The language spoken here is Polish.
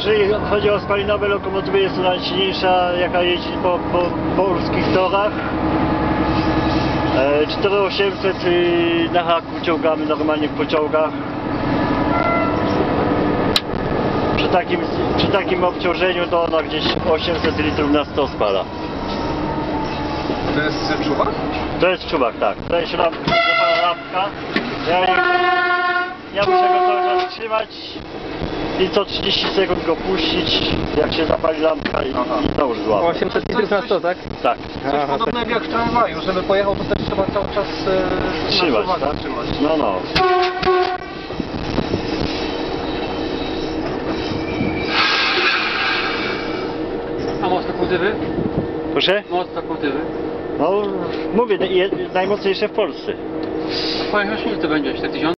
jeżeli chodzi o spalinowe lokomotywy, jest to najsilniejsza, jaka jeździ po, po polskich torach. E, 4800 y, na haku ciągamy normalnie w pociągach. Przy takim, przy takim obciążeniu to ona gdzieś 800 litrów na 100 spala. To jest czuwa? To jest czubak, tak. Lamp, zapala lampka. Ja, ja muszę go cały czas trzymać i co 30 sekund go puścić, jak się zapali lampka i, Aha. i znowu złapać. 800 litrów na 100, tak? Tak, Coś Aha, podobnego jak w tramwaju, żeby pojechał to też trzeba cały czas e, trzymać, na tak? trzymać. No, no. A moc lokomotywy? Proszę? Moc lokomotywy. No, mówię, je, najmocniejsze w Polsce. A powiem, ile to będzie? 4000?